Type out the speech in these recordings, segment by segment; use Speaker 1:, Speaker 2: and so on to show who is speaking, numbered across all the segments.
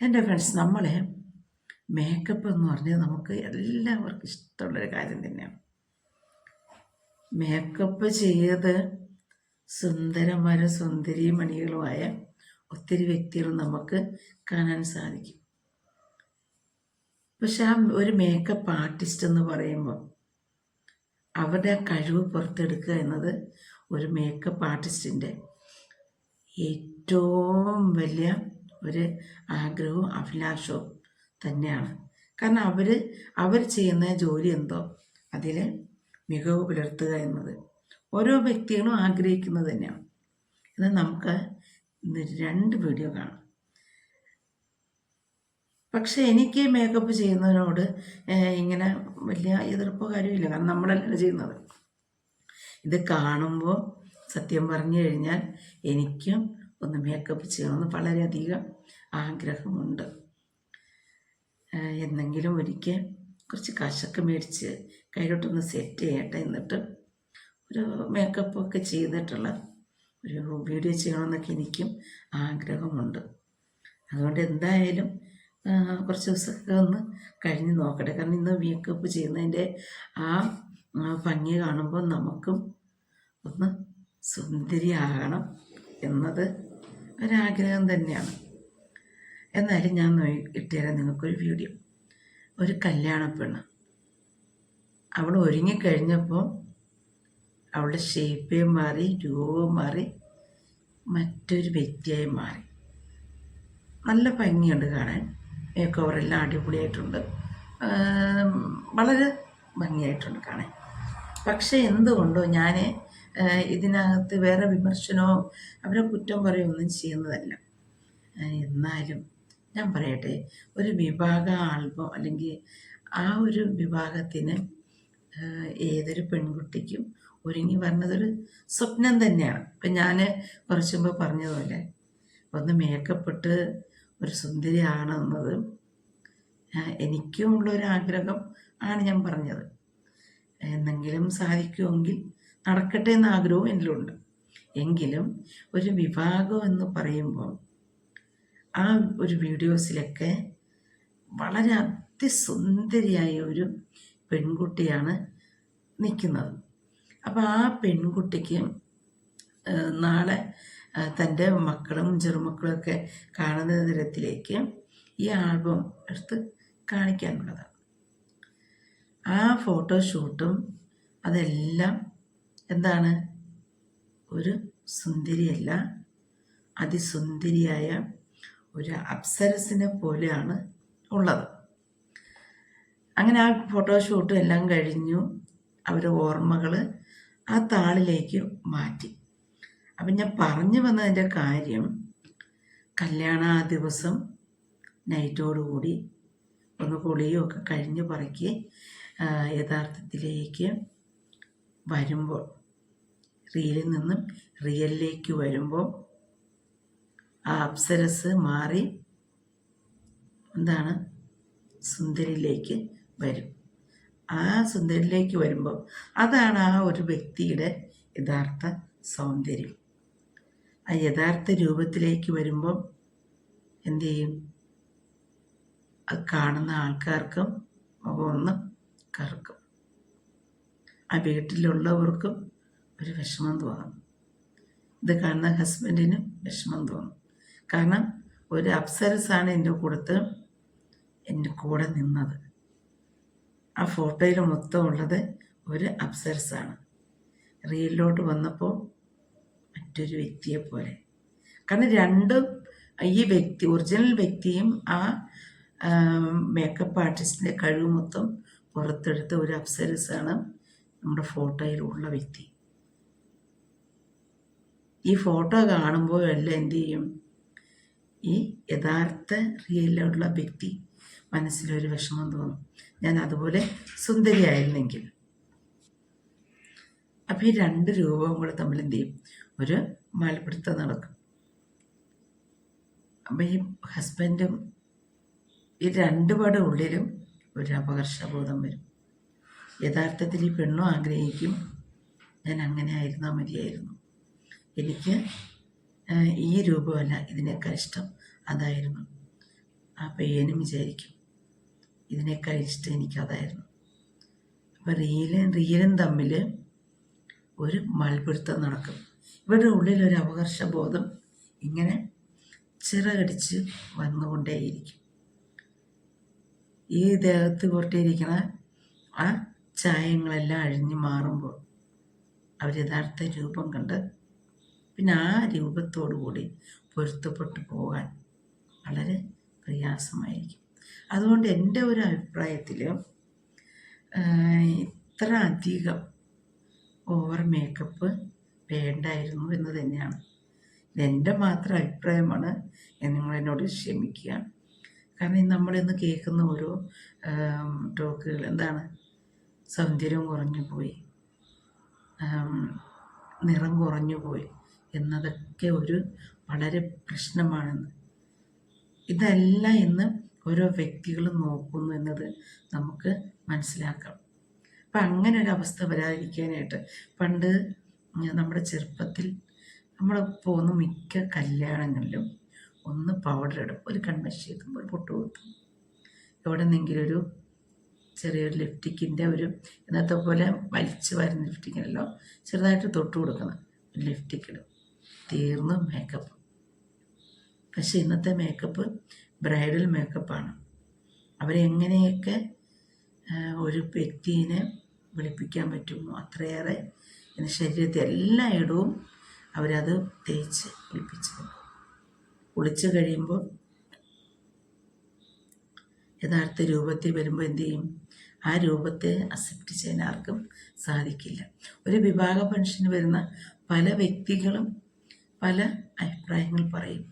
Speaker 1: എന്റെ ഫ്രണ്ട്സ് നമ്മളെ മേക്കപ്പ് എന്ന് പറഞ്ഞാൽ നമുക്ക് എല്ലാവർക്കും ഇഷ്ടമുള്ളൊരു കാര്യം തന്നെയാണ്. മേക്കപ്പ് ചെയ്ത് സുന്ദരന്മാരും സുന്ദരിമണികളുമായ ഒത്തിരി വ്യക്തികൾ നമുക്ക് കാണാൻ സാധിക്കും. പക്ഷെ ആ ഒരു മേക്കപ്പ് ആർട്ടിസ്റ്റ് എന്ന് പറയുമ്പോൾ അവരുടെ ആ കഴിവ് പുറത്തെടുക്കുക എന്നത് ഒരു മേക്കപ്പ് ആർട്ടിസ്റ്റിന്റെ ഏറ്റവും വലിയ ഒരു ആഗ്രഹവും അഭിലാഷവും തന്നെയാണ്. കാരണം അവർ അവർ ചെയ്യുന്ന ജോലി എന്തോ അതിൽ മികവ് പുലർത്തുക എന്നത് ഓരോ വ്യക്തികളും ആഗ്രഹിക്കുന്നത് തന്നെയാണ്. എന്നാൽ നമുക്ക് ഇന്ന് രണ്ട് വീഡിയോ കാണാം. പക്ഷെ എനിക്ക് മേക്കപ്പ് ചെയ്യുന്നതിനോട് ഇങ്ങനെ വലിയ എതിർപ്പോ കാര്യമില്ല. കാരണം നമ്മളല്ല ചെയ്യുന്നത്. ഇത് കാണുമ്പോൾ സത്യം പറഞ്ഞു കഴിഞ്ഞാൽ എനിക്കും ഒന്ന് മേക്കപ്പ് ചെയ്യണമെന്ന് വളരെയധികം ആഗ്രഹമുണ്ട്. എന്നെങ്കിലും ഒരിക്കൽ കുറച്ച് കാശൊക്കെ മേടിച്ച് കയ്യിലോട്ടൊന്ന് സെറ്റ് ചെയ്യട്ടെ എന്നിട്ട് ഒരു മേക്കപ്പ് ഒക്കെ ചെയ്തിട്ടുള്ള ഒരു വീഡിയോ ചെയ്യണമെന്നൊക്കെ എനിക്കും ആഗ്രഹമുണ്ട്. അതുകൊണ്ട് എന്തായാലും കുറച്ച് ദിവസമൊക്കെ ഒന്ന് കഴിഞ്ഞ് നോക്കട്ടെ. കാരണം ഇന്ന് മേക്കപ്പ് ചെയ്യുന്നതിന്റെ ആ, ഭംഗി കാണുമ്പോൾ നമുക്കും ഒന്ന് സുന്ദരിയാകണം എന്നത് ഒരാഗ്രഹം തന്നെയാണ്. എന്നാലും ഞാൻ ഇട്ടുതരാം നിങ്ങൾക്കൊരു വീഡിയോ. ഒരു കല്യാണ പെണ്ണ്. അവൾ ഒരുങ്ങിക്കഴിഞ്ഞപ്പോൾ അവളുടെ ഷേപ്പേ മാറി രൂപവും മാറി മറ്റൊരു വ്യക്തിയായി മാറി. നല്ല ഭംഗിയുണ്ട് കാണാൻ. മേക്ക് ഓവറെല്ലാം അടിപൊളിയായിട്ടുണ്ട്. വളരെ ഭംഗിയായിട്ടുണ്ട് കാണാൻ. പക്ഷേ എന്തുകൊണ്ടോ ഞാൻ ഇതിനകത്ത് വേറെ വിമർശനമോ അവരെ കുറ്റം പറയുകയൊന്നും ചെയ്യുന്നതല്ല. എന്നാലും ഞാൻ പറയട്ടെ ഒരു വിഭാഗ ആൽബം അല്ലെങ്കിൽ ആ ഒരു വിഭാഗത്തിന് ഏതൊരു പെൺകുട്ടിക്കും ഒരുങ്ങി വരുന്നതൊരു സ്വപ്നം തന്നെയാണ്. ഇപ്പം ഞാൻ കുറച്ച് മുമ്പ് പറഞ്ഞതുപോലെ ഒന്ന് മേക്കപ്പെട്ട് ഒരു സുന്ദരി ആണെന്നത് ആ, എനിക്കും ഉള്ളൊരാഗ്രഹം ആണ് ഞാൻ പറഞ്ഞത്. എന്തെങ്കിലും സാധിക്കുമെങ്കിൽ നടക്കട്ടെ എന്ന ആഗ്രഹവും എന്നിലുണ്ട് എങ്കിലും ഒരു വിഭാഗം എന്ന് പറയുമ്പോൾ ആ ഒരു വീഡിയോസിലൊക്കെ വളരെ അതിസുന്ദരിയായ ഒരു പെൺകുട്ടിയാണ് നിൽക്കുന്നത്. അപ്പോൾ ആ പെൺകുട്ടിക്ക് നാളെ തന്റെ മക്കളും ചെറുമക്കളൊക്കെ കാണുന്ന തരത്തിലേക്ക് ഈ ആൽബം എടുത്ത് കാണിക്കാനുള്ളതാണ്. ആ ഫോട്ടോഷൂട്ടും അതെല്ലാം എന്താണ്? ഒരു സുന്ദരിയല്ല അതിസുന്ദരിയായ ഒരു അപ്സരസിനെ പോലെയാണ് ഉള്ളത്. അങ്ങനെ ആ ഫോട്ടോഷൂട്ടും എല്ലാം കഴിഞ്ഞു. അവരുടെ ഓർമ്മകൾ ആ താളിലേക്ക് മാറ്റി. അപ്പം ഞാൻ പറഞ്ഞു വന്നതിന്റെ കാര്യം കല്യാണ ആ ദിവസം നൈറ്റോടുകൂടി ഒന്ന് കുളിയും ഒക്കെ കഴിഞ്ഞ് പറക്കി യഥാർത്ഥത്തിലേക്ക് വരുമ്പോൾ റിയലിൽ നിന്നും റിയലിലേക്ക് വരുമ്പോൾ ആ അപ്സരസ് മാറി എന്താണ്? സുന്ദരിയിലേക്ക് വരും. ആ സുന്ദരിയിലേക്ക് വരുമ്പോൾ അതാണ് ആ ഒരു വ്യക്തിയുടെ യഥാർത്ഥ സൗന്ദര്യം. ആ യഥാർത്ഥ രൂപത്തിലേക്ക് വരുമ്പോൾ എന്തു ചെയ്യും? അത് കാണുന്ന ആൾക്കാർക്കും മുഖമൊന്നും കറുക്കും. ആ വീട്ടിലുള്ളവർക്കും ഒരു വിഷമം തോന്നും. ഇത് കാണുന്ന ഹസ്ബൻഡിനും വിഷമം തോന്നും. കാരണം ഒരു അപ്സരസാണ് എന്റെ കൂടത്ത് എന്റെ കൂടെ നിന്നത്. ആ ഫോട്ടോയിൽ മൊത്തം ഉള്ളത് ഒരു അപ്സരസാണ് റീലിലോട്ട് വന്നപ്പോൾ മറ്റൊരു വ്യക്തിയെ പോലെ. കാരണം രണ്ടും ഈ വ്യക്തി ഒറിജിനൽ വ്യക്തിയും ആ മേക്കപ്പ് ആർട്ടിസ്റ്റിന്റെ കഴിവ് മൊത്തം പുറത്തെടുത്ത ഒരു അപ്സരസാണ് നമ്മുടെ ഫോട്ടോയിലുള്ള വ്യക്തി. ഈ ഫോട്ടോ കാണുമ്പോൾ എന്തു ചെയ്യും? ഈ യഥാർത്ഥ റിയലിലുള്ള വ്യക്തി മനസ്സിലൊരു വിഷമം തോന്നും. ഞാൻ അതുപോലെ സുന്ദരിയായിരുന്നെങ്കിൽ. അപ്പം ഈ രണ്ട് രൂപവും കൂടെ തമ്മിൽ എന്ത് ചെയ്യും? ഒരു മലപിടുത്തം നടക്കും. അപ്പം ഈ ഹസ്ബൻഡും ഈ രണ്ടുപേരുടെ ഉള്ളിലും ഒരു അപകർഷബോധം വരും. യഥാർത്ഥത്തിൽ ഈ പെണ്ണും ആഗ്രഹിക്കും ഞാൻ അങ്ങനെ ആയിരുന്നാൽ മതിയായിരുന്നു. എനിക്ക് ഈ രൂപമല്ല ഇതിനേക്കാൾ ഇഷ്ടം. അതായിരുന്നു. ആ പയ്യനും വിചാരിക്കും ഇതിനേക്കാൾ ഇഷ്ടം എനിക്കതായിരുന്നു. അപ്പോൾ റീലും റീലും തമ്മിൽ ഒരു മൽപിടുത്തം നടക്കും. ഇവരുടെ ഉള്ളിൽ ഒരു അപകർഷബോധം ഇങ്ങനെ ചിറകടിച്ച് വന്നുകൊണ്ടേയിരിക്കും. ഈ ദേഹത്ത് പുറത്തിരിക്കുന്ന ആ ചായങ്ങളെല്ലാം അഴിഞ്ഞു മാറുമ്പോൾ അവർ യഥാർത്ഥ രൂപം കണ്ട് പിന്നെ ആ രൂപത്തോടു കൂടി പൊരുത്തപ്പെട്ടു പോകാൻ വളരെ പ്രയാസമായിരിക്കും. അതുകൊണ്ട് എന്റെ ഒരു അഭിപ്രായത്തിൽ ഇത്ര അധികം ഓവർ മേക്കപ്പ് വേണ്ടായിരുന്നു എന്ന് തന്നെയാണ്. ഇതെന്റെ മാത്രം അഭിപ്രായമാണ്. നിങ്ങളെന്നോട് ക്ഷമിക്കുക. കാരണം നമ്മളിന്ന് കേൾക്കുന്ന ഓരോ ടോക്കുകൾ എന്താണ്? സൗന്ദര്യം കുറഞ്ഞു പോയി നിറം കുറഞ്ഞു പോയി എന്നതൊക്കെ ഒരു വളരെ പ്രശ്നമാണെന്ന്. ഇതല്ല എന്ന് ഓരോ വ്യക്തികളും നോക്കുന്നു എന്നത് നമുക്ക് മനസ്സിലാക്കാം. അപ്പം അങ്ങനെ ഒരു അവസ്ഥ വരാതിരിക്കാനായിട്ട് പണ്ട് നമ്മുടെ ചെറുപ്പത്തിൽ നമ്മൾ പോകുന്ന മിക്ക കല്യാണങ്ങളിലും ഒന്ന് പൗഡർ ഇടും ഒരു കൺമഷി എത്തുമ്പോൾ ഒരു പൊട്ട് കുത്തും. എവിടെ നിന്നെങ്കിലും ഒരു ചെറിയൊരു ലിഫ്റ്റിക്കിന്റെ ഒരു ഇന്നത്തെ പോലെ വലിച്ചു വരുന്ന ലിഫ്റ്റിക്കിനല്ലോ ചെറുതായിട്ട് തൊട്ട് കൊടുക്കണം ഒരു ലിഫ്റ്റിക്ക് ഇടും. തീർന്നു മേക്കപ്പ് പക്ഷെ ഇന്നത്തെ മേക്കപ്പ് ബ്രൈഡൽ മേക്കപ്പാണ് അവരെങ്ങനെയൊക്കെ ഒരു വ്യക്തിയെ വെളുപ്പിക്കാൻ പറ്റുമോ? അത്രയേറെ എന്റെ ശരീരത്തെ എല്ലായിടവും അവരത് തേച്ച് വെളുപ്പിച്ച് വെക്കും കുളിച്ച് കഴിയുമ്പോൾ യഥാർത്ഥ രൂപത്തിൽ വരുമ്പോൾ എന്തു ചെയ്യും? ആ രൂപത്തെ അക്സെപ്റ്റ് ചെയ്യാൻ ആർക്കും സാധിക്കില്ല. ഒരു വിവാഹ ഫംഗ്ഷന് വരുന്ന പല വ്യക്തികളും പല അഭിപ്രായങ്ങൾ പറയും.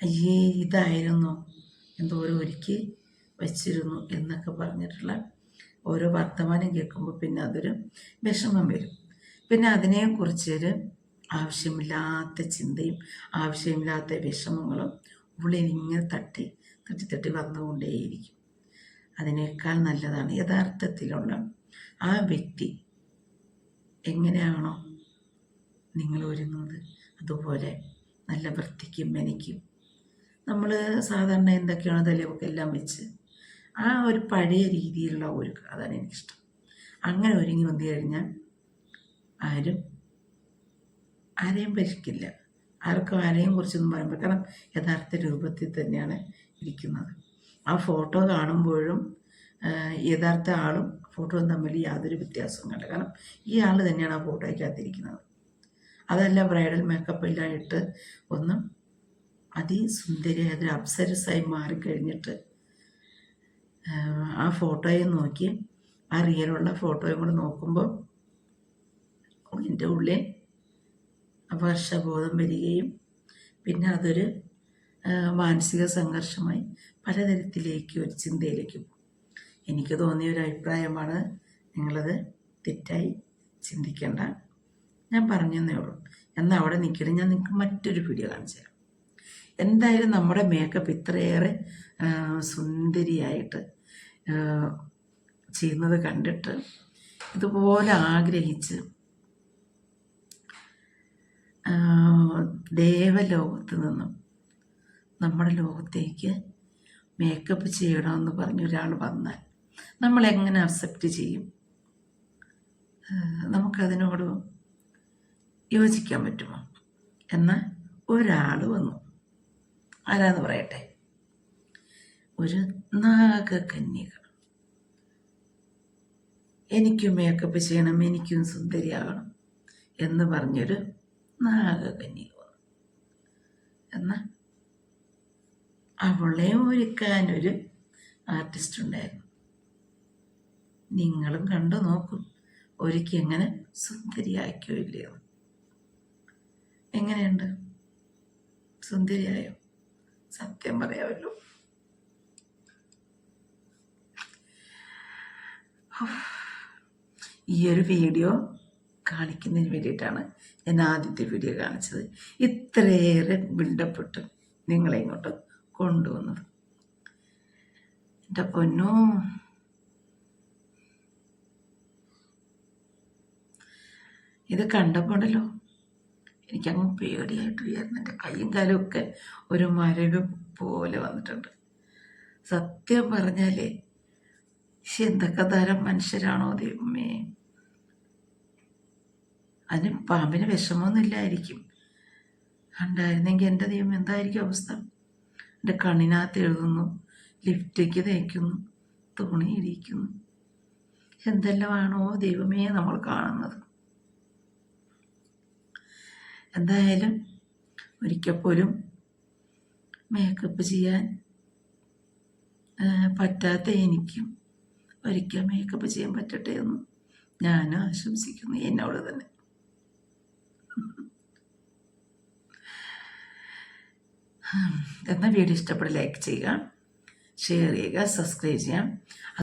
Speaker 1: അയ്യേ ഇതായിരുന്നു. എന്തോരം ഒരുക്കി വച്ചിരുന്നു എന്നൊക്കെ പറഞ്ഞിട്ടുള്ള ഓരോ വർത്തമാനം കേൾക്കുമ്പോൾ പിന്നെ അതൊരു വിഷമം വരും. പിന്നെ അതിനെക്കുറിച്ചൊരു ആവശ്യമില്ലാത്ത ചിന്തയും ആവശ്യമില്ലാത്ത വിഷമങ്ങളും ഉള്ളിൽ ഇങ്ങനെ തട്ടി തട്ടി തട്ടി വന്നുകൊണ്ടേയിരിക്കും അതിനേക്കാൾ നല്ലതാണ് യഥാർത്ഥത്തിലുള്ള ആ വ്യക്തി എങ്ങനെയാണോ നിങ്ങൾ ഒരുങ്ങുന്നത് അതുപോലെ നല്ല വൃത്തിക്കും മെനിക്കും നമ്മൾ സാധാരണ എന്തൊക്കെയാണോ തലയൊക്കെ എല്ലാം വെച്ച് ആ ഒരു പഴയ രീതിയിലുള്ള ഒരുക്കം അതാണ് എനിക്കിഷ്ടം. അങ്ങനെ ഒരുങ്ങി വന്നു കഴിഞ്ഞാൽ ആരും ആരെയും ഭരിക്കില്ല. ആർക്കും ആരെയും കുറിച്ചൊന്നും പറയാൻ കാരണം യഥാർത്ഥ രൂപത്തിൽ തന്നെയാണ് ഇരിക്കുന്നത്. ആ ഫോട്ടോ കാണുമ്പോഴും യഥാർത്ഥ ആളും ഫോട്ടോയും തമ്മിൽ യാതൊരു വ്യത്യാസവും കണ്ട കാരണം ഈ ആൾ തന്നെയാണ് ആ ഫോട്ടോയ്ക്കകത്തിരിക്കുന്നത്. അതല്ല ബ്രൈഡൽ മേക്കപ്പ് എല്ലാം ഇട്ട് ഒന്ന് അതൊരു അപ്സരസായി മാറിക്കഴിഞ്ഞിട്ട് ആ, ഫോട്ടോയെ നോക്കി. ആ റിയലുള്ള ഫോട്ടോയും കൂടെ നോക്കുമ്പോൾ എന്റെ ഉള്ളിൽ വർഷബോധം വരികയും പിന്നെ അതൊരു മാനസിക സംഘർഷമായി പലതരത്തിലേക്ക് ഒരു ചിന്തയിലേക്ക് എനിക്ക് തോന്നിയ ഒരു അഭിപ്രായമാണ് നിങ്ങളത് തെറ്റായി ചിന്തിക്കേണ്ട. ഞാൻ പറഞ്ഞതേ ഉള്ളൂ. എന്നാൽ അവിടെ നിൽക്കരുത് ഞാൻ നിങ്ങൾക്ക് മറ്റൊരു വീഡിയോ കാണിച്ചു തരാം എന്തായാലും നമ്മുടെ മേക്കപ്പ് ഇത്രയേറെ സുന്ദരിയായിട്ട് ചെയ്യുന്നത് കണ്ടിട്ട് ഇതുപോലെ ആഗ്രഹിച്ച് ദേവലോകത്ത് നിന്നും നമ്മുടെ ലോകത്തേക്ക് മേക്കപ്പ് ചെയ്യണമെന്ന് പറഞ്ഞ് ഒരാൾ വന്നാൽ നമ്മളെങ്ങനെ അക്സെപ്റ്റ് ചെയ്യും? നമുക്കതിനോട് യോജിക്കാൻ പറ്റുമോ? എന്ന് ഒരാൾ വന്നു. ആരാന്ന് പറയട്ടെ? ഒരു നാഗകന്യക. എനിക്കും മേക്കപ്പ് ചെയ്യണം എനിക്കും സുന്ദരിയാകണം എന്ന് പറഞ്ഞൊരു നാഗകന്യക വന്നു. എന്നാൽ അവളെ ഒരുക്കാനൊരു ആർട്ടിസ്റ്റ് ഉണ്ടായിരുന്നു. നിങ്ങളും കണ്ടു നോക്കും ഒരുക്കി എങ്ങനെ സുന്ദരിയാക്കിയോ ഇല്ലയോ. എങ്ങനെയുണ്ട്? സുന്ദരിയായോ? സത്യം പറയാമല്ലോ. ഈ ഒരു വീഡിയോ കാണിക്കുന്നതിന് വേണ്ടിയിട്ടാണ് ഞാൻ ആദ്യത്തെ വീഡിയോ കാണിച്ചത്. ഇത്രയേറെ ബിൽഡപ്പെട്ട് നിങ്ങളെ ഇങ്ങോട്ട് കൊണ്ടുവന്നത്. എന്റെ പൊന്നോ. ഇത് കണ്ടപ്പോണ്ടല്ലോ. എനിക്കങ്ങ് പേടിയായിട്ട് ഉയർന്നു എന്റെ കൈയും കാലും ഒക്കെ ഒരു മരവ് പോലെ വന്നിട്ടുണ്ട്. സത്യം പറഞ്ഞാലേ പക്ഷെ എന്തൊക്കെ തരം മനുഷ്യരാണോ ദൈവമേ. അതിന് പാമ്പിന് വിഷമമൊന്നുമില്ലായിരിക്കും. ഉണ്ടായിരുന്നെങ്കിൽ എന്റെ ദൈവം എന്തായിരിക്കും അവസ്ഥ? എന്റെ കണ്ണിനകത്ത് എഴുതുന്നു ലിഫ്റ്റേക്ക് തേക്കുന്നു തുണി ഇരിക്കുന്നു എന്തെല്ലാമാണോ ദൈവമേ നമ്മൾ കാണുന്നത്? എന്തായാലും ഒരിക്കൽ പോലും മേക്കപ്പ് ചെയ്യാൻ പറ്റാത്ത എനിക്കും ഒരിക്കൽ മേക്കപ്പ് ചെയ്യാൻ പറ്റട്ടെ എന്ന് ഞാൻ ആശംസിക്കുന്നു എന്നോട് തന്നെ. എന്നാൽ വീഡിയോ ഇഷ്ടപ്പെട്ട് ലൈക്ക് ചെയ്യുക ഷെയർ ചെയ്യുക സബ്സ്ക്രൈബ് ചെയ്യാം